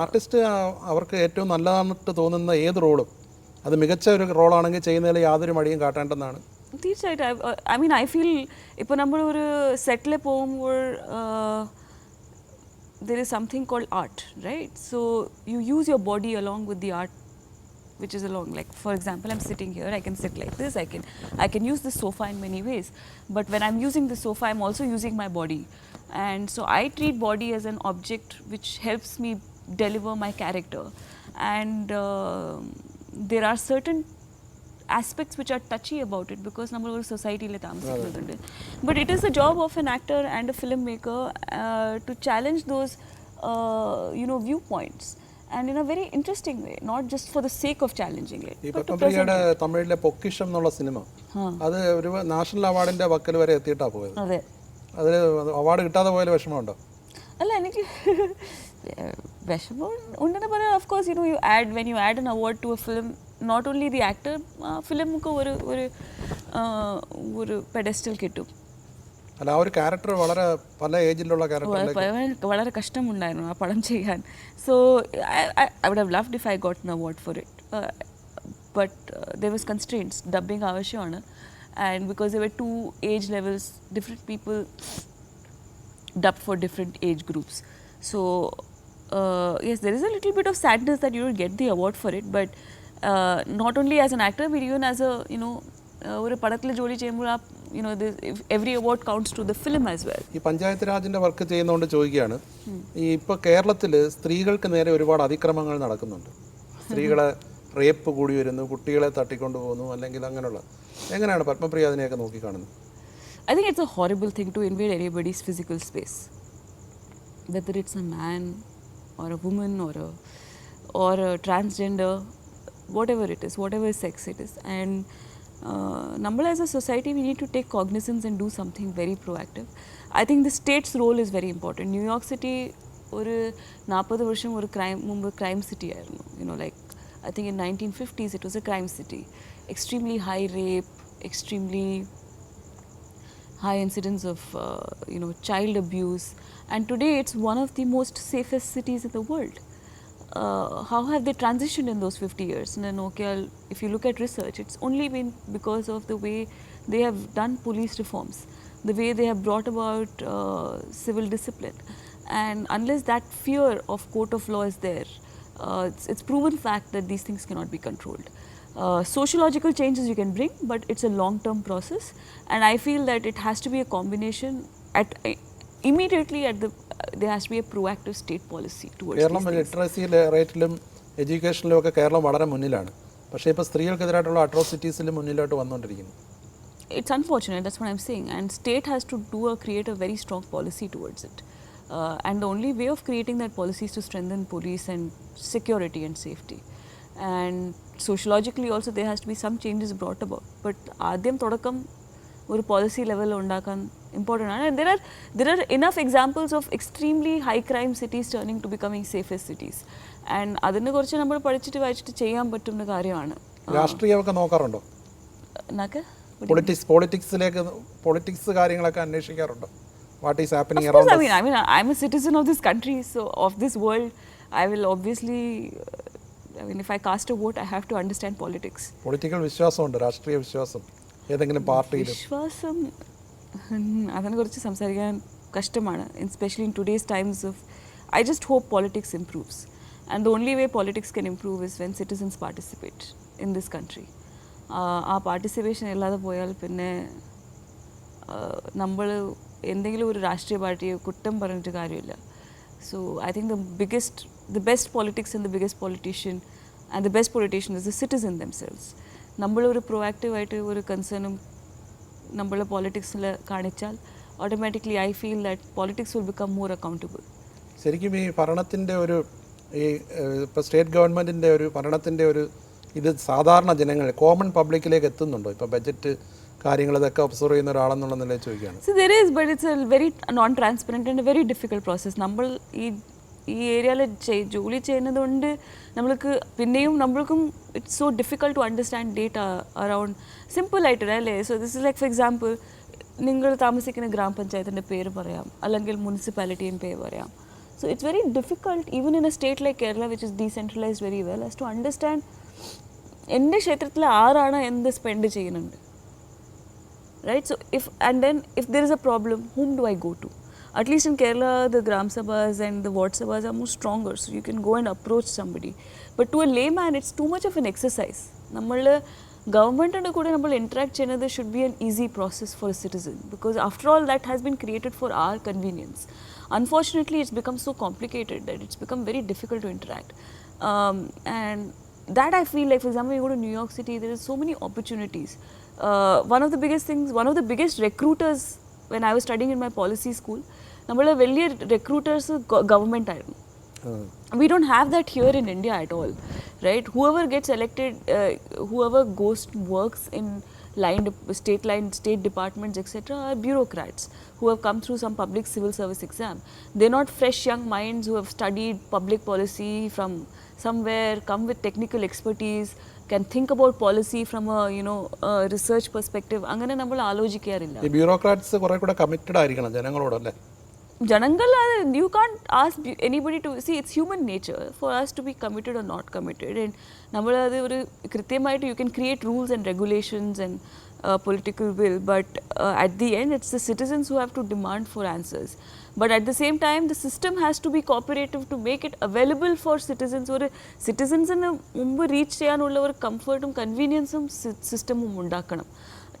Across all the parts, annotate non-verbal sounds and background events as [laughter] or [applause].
Artist അവർക്ക് ഏറ്റവും നല്ലതായിട്ട് തോന്നുന്ന ഏത് റോളും അത് മികച്ച ഒരു റോളാണെങ്കിൽ ചെയ്യുന്നതിൽ യാതൊരു മടിയും കാട്ടേണ്ടെന്നാണ് തീർച്ചയായിട്ടും ഐ മീൻ ഐ ഫീൽ ഇപ്പോൾ നമ്മൾ ഒരു സെറ്റിൽ പോകുമ്പോൾ there is something called art, right? So you use your body along with the art which is along like for example i'm sitting here i can sit like this i can i can use the sofa in many ways but when i'm using the sofa i'm also using my body and so i treat body as an object which helps me deliver my character. And uh, there are certain aspects which are touchy about it because നമ്മൾ ഒരു സൊസൈറ്റിയിൽ താമസിക്കുന്നുണ്ട് but it is a job of an actor and a film maker to challenge those you know viewpoints and in a very interesting way not just for the sake of challenging it തമിഴിലെ പൊക്കിഷം എന്നുള്ള cinema അത് ഒരു national അവാർഡിന്റെ വക്കൽ വരെ എത്തിയിട്ടാ പോയത്. അതെ. അതിൽ award കിട്ടാതെ പോയാൽ വിഷമമുണ്ടോ? അല്ല എനിക്ക് [laughs] [laughs] വിഷമം ഉണ്ടെന്ന് പറയാം of course you know you add when you add an award to a film not only the actor ഫിലിമുക്ക് ഒരു ഒരു ആ, ഒരു പെഡസ്റ്റൽ കിട്ടും. അല്ല ആ ഒരു ക്യാരക്ടർ വളരെ പല ഏജിലുള്ള ക്യാരക്ടർ വളരെ- കഷ്ടമുണ്ടായിരുന്നു ആ പടം ചെയ്യാൻ. So I would have love if I got an award for it but there was constraints dubbing ആവശ്യമാണ്. And because there two age levels different people dub for different age groups So, uh, yes, there is a little bit of sadness that you don't get the award for it, but uh, not only as an actor, but even as a, you know, ഒരു പടത്തിൽ ജോലി ചെയ്യുമ്പോൾ ആ you know every award counts to the film as well ഈ panchayat രാജിന്റെ work ചെയ്യുന്നതുകൊണ്ട് ചോദിക്കുകയാണ് ഈ ഇപ്പോൾ കേരളത്തിൽ സ്ത്രീകൾക്ക് നേരെ ഒരുപാട് അതിക്രമങ്ങൾ നടക്കുന്നുണ്ട്. സ്ത്രീകളെ റേപ്പ് കൂടി വരുന്നു കുട്ടികളെ തട്ടിക്കൊണ്ടു പോകുന്നു അല്ലെങ്കിൽ അങ്ങനെയുള്ള എങ്ങനെയാണ് പത്മപ്രിയ അതിനെയൊക്കെ നോക്കിക്കാണുന്നത്? I think it's a horrible thing to invade anybody's physical space whether it's a man or a woman or a or a transgender, whatever it is, whatever sex it is. And uh, number as a society, we need to take cognizance and do something very proactive. I think the state's role is very important. New York City ஒரு நாற்பது வருஷம் ஒரு crime முன்பு crime சிட்டியாக இருந்தோம் you know like I think in nineteen fifties it was a crime city extremely high rape extremely high incidence of uh, you know child abuse. And today it's one of the most safest cities in the world. Uh, how have they transitioned in those 50 years? And then okay if you look at research it's only been because of the way they have done police reforms the way they have brought about uh, civil discipline. And unless that fear of court of law is there uh, it's, it's proven fact that these things cannot be controlled uh, sociological changes you can bring, but it's a long-term process, and I feel that it has to be a combination. At immediately at the there has to be a proactive state policy towards Keralam these things. Literacy റേറ്റിലും എഡ്യൂക്കേഷനിലും ഒക്കെ കേരളം വളരെ മുന്നിലാണ് പക്ഷേ ഇപ്പോൾ സ്ത്രീകൾക്കെതിരായിട്ടുള്ള അട്രോസിറ്റീസിലും മുന്നിലോട്ട് വന്നുകൊണ്ടിരിക്കുന്നു It's unfortunate. That's what I'm saying. And state has to do a create a very strong policy towards it. Uh, and the only way of creating that policy is to strengthen police and security and safety. And also also has to be some changes brought about but But ആദ്യം തുടക്കം ഒരു policy ലെവലിൽ ഉണ്ടാക്കാൻ important ആണ്. There are there are enough examples of extremely high crime cities turning to becoming safest cities and അതിനെ കുറിച്ച് നമ്മൾ പഠിച്ചിട്ട് വായിച്ചിട്ട് ചെയ്യാൻ പറ്റുന്ന കാര്യമാണ്. രാഷ്ട്രീയമൊക്കെ നോക്കാറുണ്ടോ? പൊളിറ്റിക്സ് പൊളിറ്റിക്സിലേക്ക് പൊളിറ്റിക്സ് കാര്യങ്ങളൊക്കെ അന്വേഷിക്കാറുണ്ടോ? What is happening around mean, I mean, I'm a citizen of this country, so of this world, I will obviously. Mean if I cast a vote, I have to understand politics. Political വിശ്വാസമുണ്ട് രാഷ്ട്രീയ വിശ്വാസം. ഏതെങ്കിലും പാർട്ടിയിൽ വിശ്വാസം അതിനെ കുറിച്ച് സംസാരിക്കാൻ കഷ്ടമാണ്. Especially in today's times of I just hope politics improves and the only way politics can improve is when citizens participate in this country ആ പാർട്ടിസിപ്പേഷൻ ഇല്ലാതെ പോയാൽ പിന്നെ നമ്മൾ എന്തെങ്കിലും ഒരു രാഷ്ട്രീയ പാർട്ടിയെ കുറ്റം പറഞ്ഞിട്ട് കാര്യമില്ല. So I think the biggest the best politics and the biggest politician and the best politician is the citizen themselves നമ്മളൊരു പ്രൊആക്റ്റീവായിട്ട് ഒരു കൺസേണും നമ്മളെ പോളിറ്റിക്സിൽ കാണിച്ചാൽ automatically I feel that politics will become more accountable ശരിക്കും ഈ ഭരണത്തിന്റെ ഒരു ഈ ഇപ്പോൾ സ്റ്റേറ്റ് ഗവൺമെന്റിന്റെ ഒരു ഭരണത്തിന്റെ ഒരു ഇത് സാധാരണ ജനങ്ങൾ കോമൺ പബ്ലിക്കിലേക്ക് എത്തുന്നുണ്ടോ? ഇപ്പോൾ ബജറ്റ് കാര്യങ്ങൾ ഇതൊക്കെ ഒബ്സർവ് ചെയ്യുന്ന ഒരാളെന്നുള്ള നിലയിൽ ചോദിക്കുകയാണ്. Very non transparent and very difficult process നമ്മൾ ഈ ഈ ഏരിയയിൽ ജോലി ചെയ്യുന്നത് കൊണ്ട് നമ്മൾക്ക് പിന്നെയും നമ്മൾക്കും it's so difficult to understand data around simple ആയിട്ട് അല്ലേ? So this is like for example നിങ്ങൾ താമസിക്കുന്ന ഗ്രാമപഞ്ചായത്തിന്റെ പേര് പറയാം അല്ലെങ്കിൽ മുനിസിപ്പാലിറ്റിയും പേര് പറയാം. So it's very difficult even in a state like Kerala which is decentralized very well as to understand എന്റെ ക്ഷേത്രത്തിൽ ആരാണ് എന്ത് സ്പെൻഡ് ചെയ്യുന്നുണ്ട്. Right so if and then if there is a problem whom do I go to? at least in kerala the gram sabhas and the ward sabhas are more stronger so you can go and approach somebody but to a layman it's too much of an exercise നമ്മൾ ഗവൺമെൻറ്റിൻ്റെ കൂടെ നമ്മൾ interact ചെയ്യുന്നത് should be an easy process for a citizen because after all that has been created for our convenience unfortunately it's become so complicated that it's become very difficult to interact um, and that i feel like for example you go to new york city there is so many opportunities uh, one of the biggest things one of the biggest recruiters when i was studying in my policy school നമ്മൾ വലിയ recruiters government ആയിരുന്നു we don't have that here in India at all, right? Whoever gets elected, uh, whoever goes works in line, de- state line, state departments, etc., are bureaucrats who have come through some public civil service exam. They're not fresh young minds who have studied public policy from somewhere, come with technical expertise, can think about policy from a you know a research perspective. അങ്ങനെ നമ്മൾ ആലോചിക്കാറില്ല bureaucrats കുറെ കൂടെ committed ആയിരിക്കണം ജനങ്ങളോടല്ലേ Janangal, are- you can't ask be- anybody to see it's human nature for us to be committed or not committed. And നമ്മൾ അത് ഒരു കൃത്യമായിട്ട് you can create rules and regulations and uh, political will, but uh, at the end it's the citizens who have to demand for answers. But at the same time, the system has to be cooperative to make it available for citizens. ഒരു സിറ്റിസൻസിന് മുമ്പ് reach ചെയ്യാനുള്ള ഒരു കംഫർട്ടും കൺവീനിയൻസും സിസ്റ്റമും ഉണ്ടാക്കണം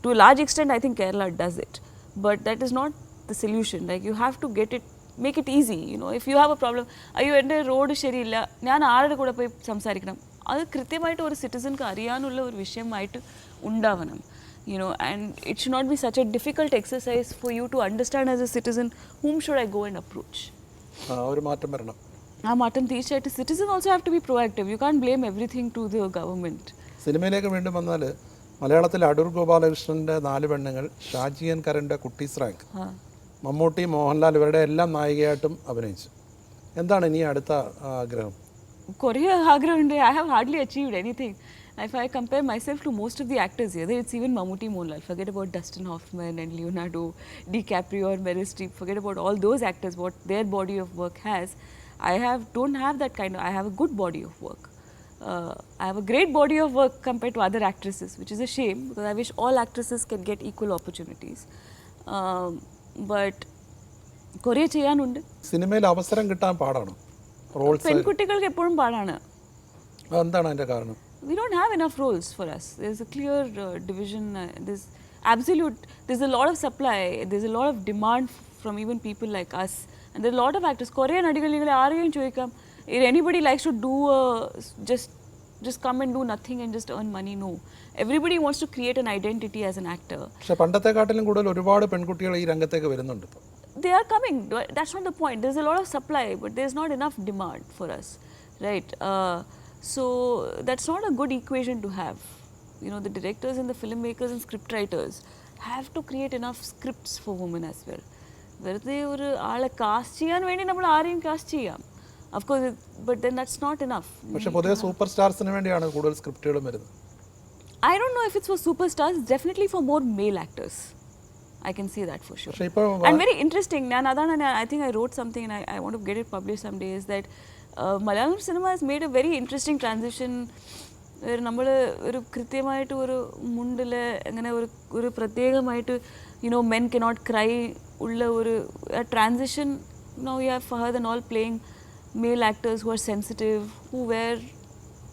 to a large extent I think Kerala does it but that is not the solution. Like you have to get it, make it easy. You know, if you have a problem, അയ്യോ എന്റെ road ശരിയില്ല ഞാൻ ആരുടെ കൂടെ പോയി സംസാരിക്കണം? അത് കൃത്യമായിട്ട് ഒരു സിറ്റിസൺക്ക് അറിയാനുള്ള ഒരു വിഷയമായിട്ട് ഉണ്ടാവണം. You know and it should not be such a difficult exercise for you to understand as a citizen whom should i go and approach? ഒരു മാറ്റം വരണം. ആ മാറ്റം തീർച്ചയായിട്ടും citizen also have to be proactive you can't blame everything to the government സിനിമയിലേക്ക് വീണ്ടും വന്നാൽ മലയാളത്തിൽ അടൂർ ഗോപാലകൃഷ്ണന്റെ നാല് പെണ്ണുങ്ങൾ ഷാജിയൻ കരന്റെ കുട്ടീസ് റാങ്ക് മമ്മൂട്ടി മോഹൻലാൽ ഇവരുടെ എല്ലാം നായികയായിട്ടും അഭിനയിച്ചു എന്താണ് ഇനി അടുത്ത ആഗ്രഹം കുറേ ആഗ്രഹമുണ്ട് I have hardly achieved anything myself to most of the actors here, it's even Mammootty Mohanlal. Forget about Dustin Hoffman and Leonardo DiCaprio or Meryl Streep. Forget about all those actors. What their body of work has, I have don't have that kind of. I have a good body of work. Uh, I have a great body of work compared to other actresses, which is a shame because I wish all actresses can get equal opportunities. Um, but കുറേ ചെയ്യാനുണ്ട് സിനിമയിൽ അവസരം കിട്ടാൻ പാടാണ് Rolls പെൺകുട്ടികൾക്ക് എപ്പോഴും പാടാണ് എന്താണ് അതിന്റെ കാരണം we don't have enough roles for us. There's a clear uh, division. Uh, there's absolute. There's a lot of supply. There's a lot of demand from even people like us. And there are a lot of actors. Korean ningale ആരെയും ചോദിക്കാം if anybody likes to do a, just just come and do nothing and just earn money. No, everybody wants to create an identity as an actor. പക്ഷെ പണ്ടത്തെക്കാട്ടിലും കൂടുതൽ ഒരുപാട് പെൺകുട്ടികൾ ഈ രംഗത്തേക്ക് വരുന്നുണ്ട് ഇപ്പോൾ they are coming. Do- That's not the point. There's a lot of supply, but there's not enough demand for us, right? Uh, so that's not a good equation to have. You know, the directors and the filmmakers and script writers have to create enough scripts for women as well. വെറുതെ ഒരു ആളെ cast ചെയ്യാൻ വേണ്ടി നമ്മൾ ആരെയും cast ചെയ്യാം of course but then that's not enough പക്ഷെ പൊതുവെ സൂപ്പർ സ്റ്റാർസിന് വേണ്ടിയാണ് കൂടുതൽ സ്ക്രിപ്റ്റുകളും വരുന്നത് I don't know if it's for superstars, it's definitely for more male actors. I can see that for sure. പക്ഷെ ഇപ്പോൾ And very interesting, ഞാൻ അതാണ് ഞാൻ I think I wrote something and I, I want to get it published someday is that uh, Malayalam cinema has made a very interesting transition നമ്മൾ ഒരു കൃത്യമായിട്ട് ഒരു മുണ്ടിൽ അങ്ങനെ ഒരു ഒരു പ്രത്യേകമായിട്ട് യുനോ മെൻ കനോട്ട് ക്രൈ ഉള്ള ഒരു transition no you have Fahadh and all playing Male actors who are sensitive who wear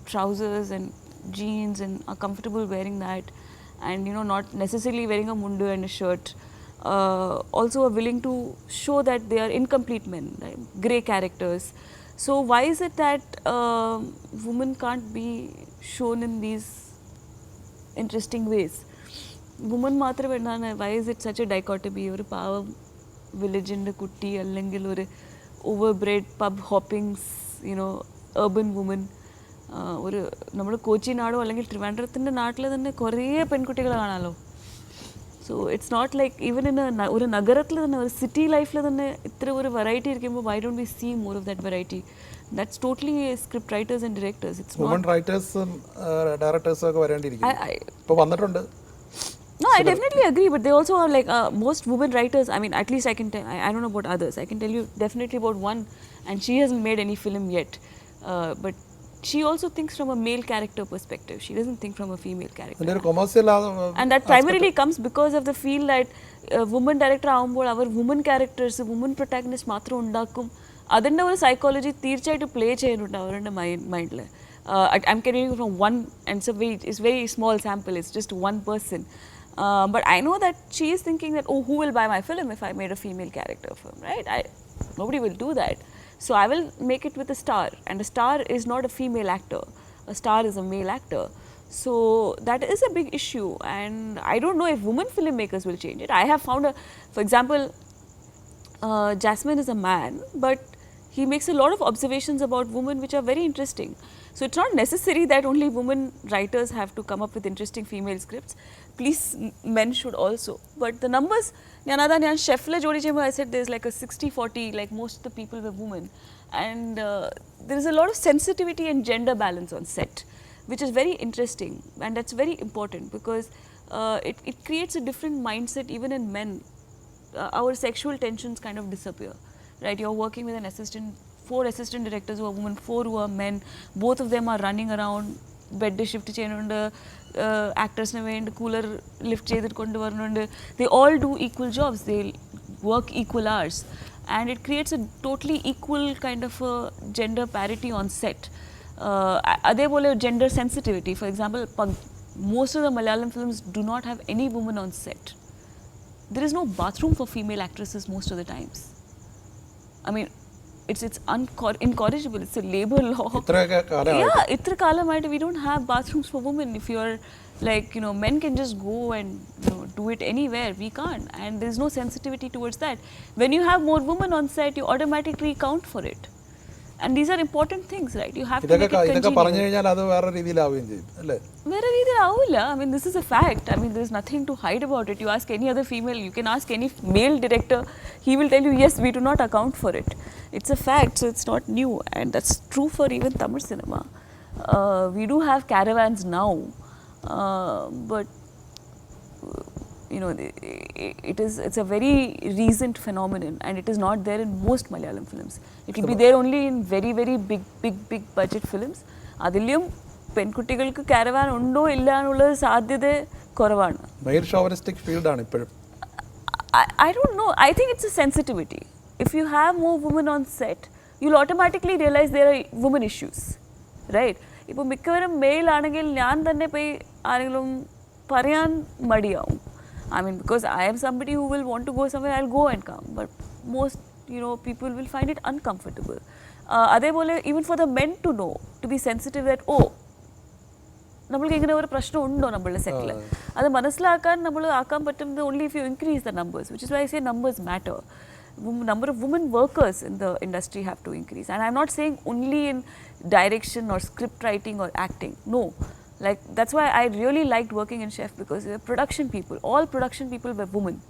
trousers and jeans and are comfortable wearing that and you know not necessarily wearing a mundu and a shirt uh, also are willing to show that they are incomplete men right? gray characters so why is it that uh, women can't be shown in these interesting ways women മാത്രം എന്താണ് why is it such a dichotomy ഒരു പാവം വില്ലേജിൻ്റെ കുട്ടി അല്ലെങ്കിൽ ഒരു over pub pub hoppings you know urban woman ഒരു നമ്മൾ കൊച്ചി നാടോ അല്ലെങ്കിൽ ട്രിവാൻഡ്രത്തിന്റെ നാട്ടിൽ തന്നെ കുറേ പെൺകുട്ടികളെ കാണാമല്ലോ so it's not like even in ഒരു നഗരത്തിൽ തന്നെ ഒരു സിറ്റി ലൈഫിൽ തന്നെ ഇത്ര ഒരു വെറൈറ്റി ഇരിക്കുമ്പോൾ why don't we see more of that variety that's totally script writers and directors it's റൈറ്റേഴ്സും ഡയറക്ടേഴ്സും ഒക്കെ വരേണ്ടിയിരിക്കും ഇപ്പോൾ വന്നിട്ടുണ്ട്. No, I definitely agree, but they also are like uh, most women writers. I mean, at least I can tell. I, I don't know about others. I can tell you definitely about one, and she hasn't made any film yet. Uh, but she also thinks from a male character perspective. She doesn't think from a female character. അതിൻ്റെ ഒരു commercial And that primarily comes because of the feel that uh, woman director ആകുമ്പോൾ അവർ woman characters woman protagonist മാത്രം ഉണ്ടാക്കും അതിൻ്റെ ഒരു psychology തീർച്ചയായിട്ടും play ചെയ്യുന്നുണ്ട് അവരുടെ മൈൻഡിൽ I am caring from one and it's very it's very small sample it's just one person Uh, but I know that she is thinking that, oh, who will buy my film if I made a female character film, right? I, nobody will do that. So I will make it with a star, and a star is not a female actor, a star is a male actor. So that is a big issue, and I don't know if women filmmakers will change it. I have found a, for example, uh, Jasmine is a man, but he makes a lot of observations about women which are very interesting. So it's not necessary that only women writers have to come up with interesting female scripts. Please, men should also. But the numbers, Nyanada Nyan Sheffler Jodi I said there's like a 60-40, like most of the people were women. And uh, there is a lot of sensitivity and gender balance on set, which is very interesting. And that's very important because uh, it, it creates a different mindset even in men. Uh, our sexual tensions kind of disappear right? You're working with an assistant four assistant directors who are women four who are men both of them are running around bed shift ചെയ്യുന്നുണ്ട് ആക്ടേഴ്സിന് വേണ്ടി cooler lift ചെയ്തിട്ട് കൊണ്ടുവരുന്നുണ്ട് they all do equal jobs they work equal hours and it creates a totally equal kind of a gender parity on set. Uh, അതേപോലെ gender sensitivity, for example, pag- most of the Malayalam films do not have any woman on set. There is no bathroom for female actresses most of the times. I mean, it's it's incorrigible. It's a labor law. yeah, itra kalam we don't have bathrooms for women. If you're like you know, men can just go and you know, do it anywhere. We can't, and there's no sensitivity towards that. When you have more women on set, you automatically count for it. And these are important things, right? You have ഇതൊക്കെ ഇതൊക്കെ പറഞ്ഞു കഴിഞ്ഞാൽ അത് വേറെ രീതിയിലാവുകയും ചെയ്യും അല്ലേ? വേറെ രീതിയിലാവില്ല I mean this is a fact I mean this nothing to hide about it you ask any other female you can ask any male director he will tell you yes we do not account for it it's a fact so it's not new and that's true for even Tamil cinema we do have caravans now but you know it is it's a very recent phenomenon and it is not there in most malayalam films it will be there only in very very big big big budget films അതിലും പെൺകുട്ടികൾക്ക് caravan ഉണ്ടോ ഇല്ല എന്നുള്ളത് സാധ്യത കുറവാണ് ഫീൽഡാണ് ഇപ്പോഴും don't know. I think it's a sensitivity. If you have more women on set, you'll automatically realize there are women issues. Right? ഇപ്പോൾ മിക്കവരും മെയിൽ ആണെങ്കിൽ ഞാൻ തന്നെ പോയി ആരെങ്കിലും പറയാൻ മടിയാവും I mean because I am somebody who will want to go someway I go and come but most you know people will find it uncomfortable അതേപോലെ even for the men to know to be sensitive that oh നമ്മൾക്ക് ഇങ്ങനെ ഒരു പ്രശ്നം ഉണ്ടോ നമ്മളുടെ സെറ്റിൽ അത് മനസ്സിലാക്കാൻ നമ്മൾ ആക്കാൻ പറ്റുന്നത് only if you increase the numbers which is why say numbers matter number of women workers in the industry have to increase and i'm not saying only in direction or script writing or acting no like that's why I really liked working in chef because we were production people. All production people were women.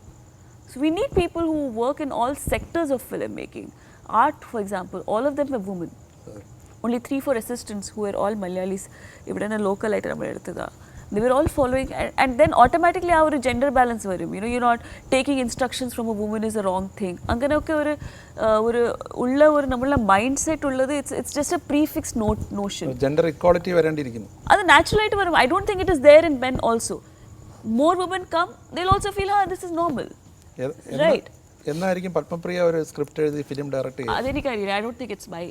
So we need people who work in all sectors of filmmaking. Art, for example, all of them were women. Only three, four assistants who were all Malayalis. Even a local item. They were all following and, and then automatically ആ ഒരു gender balance വരും. You know you not taking instructions from a woman is a wrong thing അങ്ങനെയൊക്കെ ഒരു ഒരു ഉള്ള ഒരു നമ്മളുടെ mindset ഉള്ളത് it's it's just a prefix not notion gender equality വരേണ്ടിയിരിക്കുന്നു. അത് നാച്ചുറലായിട്ട് വരും. I don't think it is there in men also more woman come till also feel ah this is normal right എന്നായിരിക്കും പത്മപ്രിയ ഒരു script എഴുതി film direct ചെയ്യുക. അതെനിക്കറിയില്ല. I don't think it's my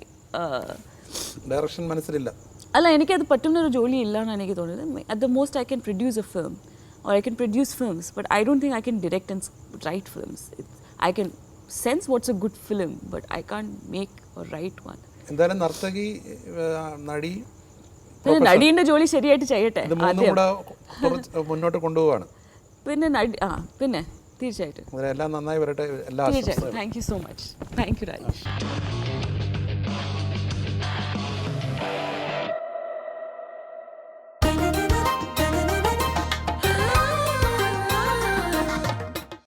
direction മനസ്സിലില്ല. അല്ല എനിക്കത് പറ്റുന്നൊരു ജോലി ഇല്ലാന്നാണ് എനിക്ക് തോന്നുന്നത്. At the most I can produce a film or I can produce films but I don't think I can direct and write films I can sense what's a good film but I can't make or write one എന്തായാലും നർത്തകി നടി നടീന്റെ ജോലി ശരിയായിട്ട് ചെയ്യട്ടെ മുന്നോട്ട് കൊണ്ടുപോവാണ്. പിന്നെ നടി ആ പിന്നെ തീർച്ചയായിട്ടും. എല്ലാം നന്നായി വരട്ടെ എല്ലാ തീർച്ചയായിട്ടും. Thank you so much thank you Rajesh